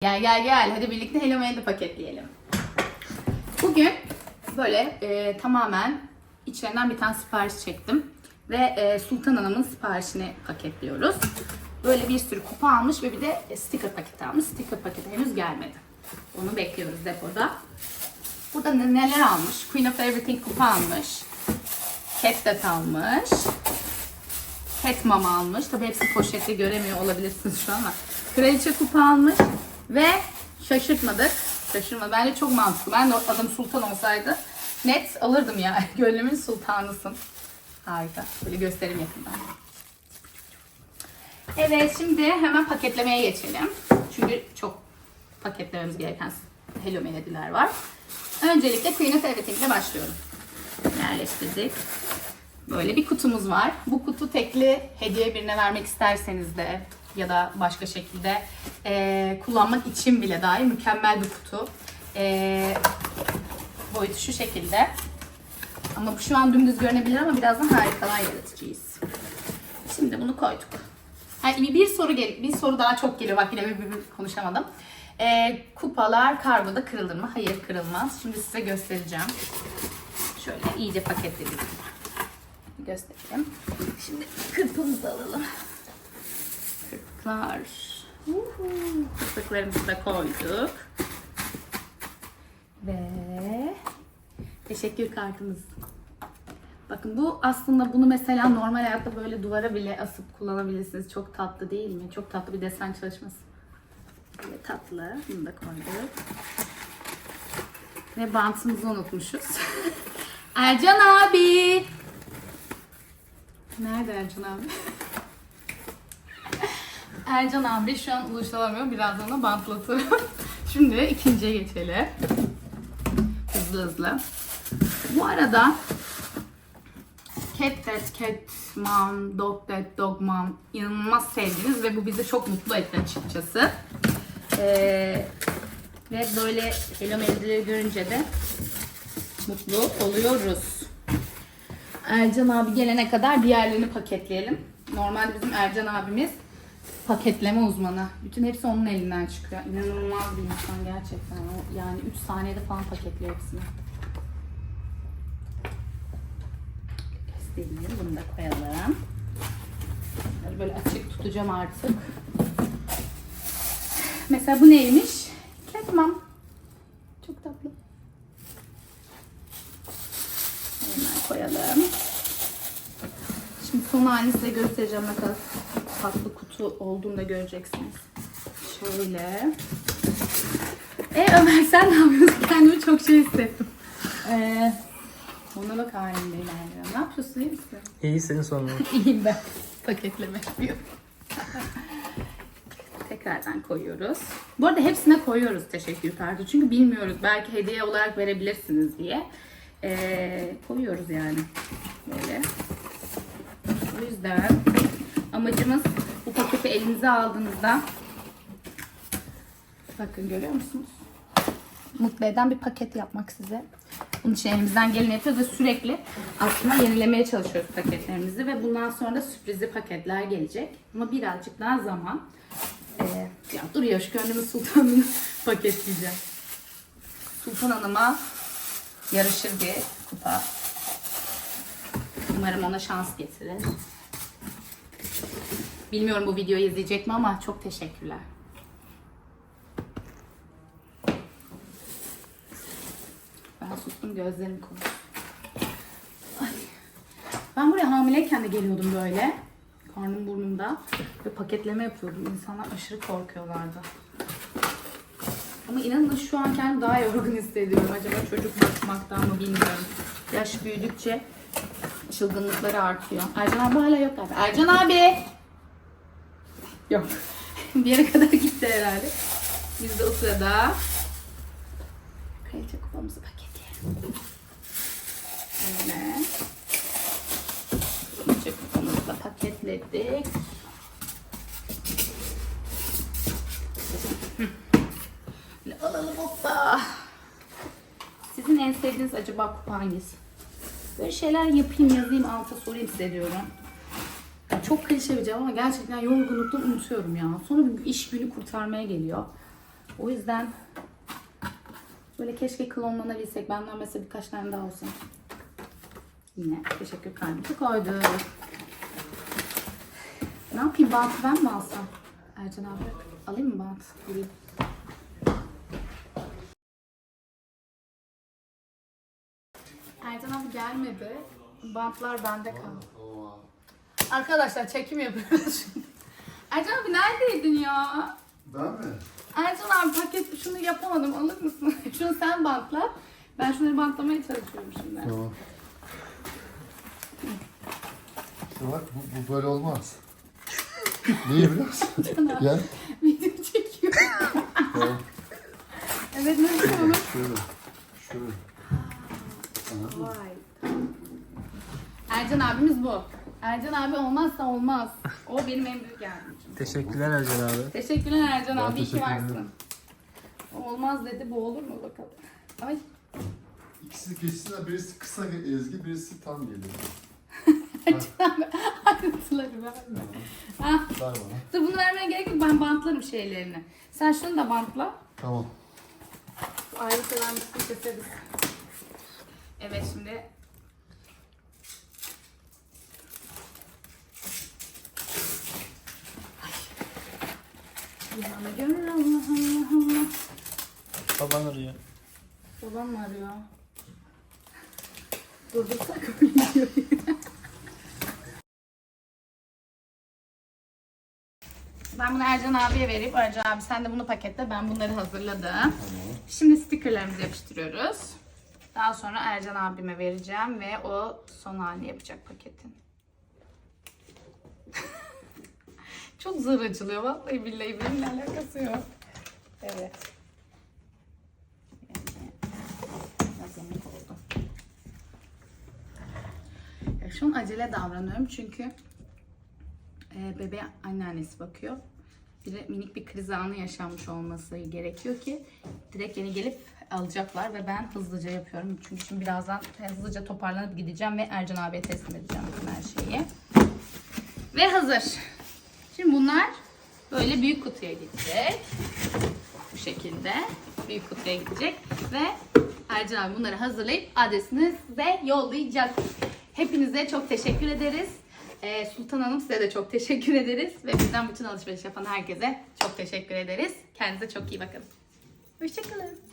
Gel gel gel hadi birlikte Hello Mail'i paketleyelim. Bugün böyle e, tamamen içlerinden bir tane sipariş çektim. Ve e, Sultan Hanım'ın siparişini paketliyoruz. Böyle bir sürü kupa almış ve bir de e, sticker paketi almış. Sticker paketi henüz gelmedi. Onu bekliyoruz depoda. Burada ne- neler almış? Queen of Everything kupa almış. Cat Dot almış. Cat Mom almış. Tabii hepsi poşette göremiyor olabilirsiniz şu an ama. Kraliçe kupa almış. Ve şaşırtmadık. Şaşırmadı. Bence çok mantıklı. Ben de adım Sultan olsaydı net alırdım ya. Gönlümün sultanısın. Harika. Böyle göstereyim yakından. Evet şimdi hemen paketlemeye geçelim. Çünkü çok paketlememiz gereken Hello Melody'ler var. Öncelikle Queen of Everything ile başlıyorum. Yerleştirdik. Böyle bir kutumuz var. Bu kutu tekli hediye birine vermek isterseniz de ya da başka şekilde eee, kullanmak için bile dahi mükemmel bir kutu. Eee, boyutu şu şekilde. Ama bu şu an dümdüz görünebilir ama birazdan harikalar yaratacağız. Şimdi bunu koyduk. Ha, bir soru gel, bir soru daha çok geliyor. Bak yine bir, bir- bir konuşamadım. Eee, kupalar kargoda kırılır mı? Hayır kırılmaz. Şimdi size göstereceğim. Şöyle iyice paketledik göstereyim. Şimdi kırpımızı alalım. Kırpıklar. Uhu. Kırpıklarımızı da koyduk. Ve teşekkür kartımız. Bakın bu aslında bunu mesela normal hayatta böyle duvara bile asıp kullanabilirsiniz. Çok tatlı değil mi? Çok tatlı bir desen çalışması. Böyle tatlı. Bunu da koyduk. Ve bantımızı unutmuşuz. Ercan abi. Nerede Ercan abi? Ercan abi şu an ulaşılamıyor. Birazdan da bantlatırım. Şimdi ikinciye geçelim. Hızlı hızlı. Bu arada Cat Dad, Cat Mom, Dog Dad, Dog Mom inanılmaz sevdiniz ve bu bizi çok mutlu etti açıkçası. Ee, ve böyle Hello Melody'leri görünce de mutlu oluyoruz. Ercan abi gelene kadar diğerlerini paketleyelim. Normalde bizim Ercan abimiz paketleme uzmanı. Bütün hepsi onun elinden çıkıyor. İnanılmaz bir insan gerçekten. O Yani 3 saniyede falan paketliyor hepsini. Göstereyim. Bunu da koyalım. Böyle açık tutacağım artık. Mesela bu neymiş? Catmam. Çok tatlı. Hemen koyalım. Şimdi son halini size göstereceğim kadar tatlı kutu olduğunu da göreceksiniz. Şöyle. E Ömer sen ne yapıyorsun? Kendimi çok şey hissettim. Ee, ona bak halinde ilerliyor. Ne yapıyorsun? İyi misin? İyi senin sorunun. İyiyim ben. Paketleme yapıyorum. Tekrardan koyuyoruz. Bu arada hepsine koyuyoruz teşekkür kartı. Çünkü bilmiyoruz. Belki hediye olarak verebilirsiniz diye. Ee, koyuyoruz yani. Böyle. O yüzden amacımız bu paketi elinize aldığınızda bakın görüyor musunuz? Mutlu eden bir paket yapmak size. Bunun için elimizden geleni yapıyoruz ve sürekli aslında yenilemeye çalışıyoruz paketlerimizi ve bundan sonra da sürprizli paketler gelecek. Ama birazcık daha zaman. Ee, ya dur ya şu gönlümün sultanını paketleyeceğim. Sultan Hanım'a yarışır bir kupa. Umarım ona şans getirir. Bilmiyorum bu videoyu izleyecek mi ama çok teşekkürler. Ben sustum gözlerim. Ay. Ben buraya hamileyken de geliyordum böyle. Karnım burnumda. Ve paketleme yapıyordum. İnsanlar aşırı korkuyorlardı. Ama inanın şu an kendimi daha yorgun hissediyorum. Acaba çocuk bakmaktan mı bilmiyorum. Yaş büyüdükçe çılgınlıkları artıyor. Ercan abi hala yok galiba. Ercan abi! Yok. bir yere kadar gitti herhalde. Biz de o sırada kraliçe kupamızı paketleyelim. Böyle. Kraliçe kupamızı da paketledik. Böyle alalım hoppa. Sizin en sevdiğiniz acaba kupa hangisi? Böyle şeyler yapayım yazayım alta sorayım size diyorum. Çok klişe bir cevap ama gerçekten yorgunluktan unutuyorum ya. Sonra bir iş günü kurtarmaya geliyor. O yüzden böyle keşke klonlanabilsek. Benden mesela birkaç tane daha olsun. Yine teşekkür kalbisi koyduk. Ne yapayım bantı ben mi alsam? Ercan abi alayım mı bant? Alayım. Ercan abi gelmedi. Bantlar bende kaldı. Arkadaşlar çekim yapıyoruz şimdi. Ercan abi neredeydin ya? Ben mi? Ercan abi paket şunu yapamadım alır mısın? şunu sen bantla. Ben şunları bantlamaya çalışıyorum şimdi. Tamam. İşte bak bu, bu böyle olmaz. Niye biraz? Gel. Video çekiyor. Tamam. evet nasıl olur? Şöyle. Şöyle. Vay. Ercan abimiz bu. Ercan abi olmazsa olmaz. O benim en büyük yardımcım. Teşekkürler Ercan abi. Teşekkürler Ercan Ben abi. iyi ki teşekkür varsın. O olmaz dedi. Bu olur mu bakalım. Ay İkisi kesinler birisi kısa ezgi birisi tam geliyor. ayrıntıları verme. Ah, Ver bana. dur bunu vermeye gerek yok. Ben bantlarım şeylerini. Sen şunu da bantla. Tamam. Ayrı seven bir keseriz. Evet şimdi Yana gönül Allah Allah Allah. Baban arıyor. Babam mı arıyor? Durdursak mı? Ben bunu Ercan abiye verip Ercan abi sen de bunu paketle. Ben bunları hazırladım. Şimdi stickerlarımızı yapıştırıyoruz. Daha sonra Ercan abime vereceğim ve o son halini yapacak paketin. Çok zor açılıyor. Vallahi billahi benimle alakası yok. Evet. Yamuk oldu. Şu an acele davranıyorum çünkü e, bebeğe anneannesi bakıyor. Bir minik bir kriz anı yaşanmış olması gerekiyor ki direkt yeni gelip alacaklar ve ben hızlıca yapıyorum. Çünkü şimdi birazdan hızlıca toparlanıp gideceğim ve Ercan abiye teslim edeceğim her şeyi. Ve hazır. Şimdi bunlar böyle büyük kutuya gidecek. Bu şekilde büyük kutuya gidecek ve Ercan abi bunları hazırlayıp adresini size yollayacak. Hepinize çok teşekkür ederiz. Ee, Sultan Hanım size de çok teşekkür ederiz. Ve bizden bütün alışveriş yapan herkese çok teşekkür ederiz. Kendinize çok iyi bakın. Hoşçakalın.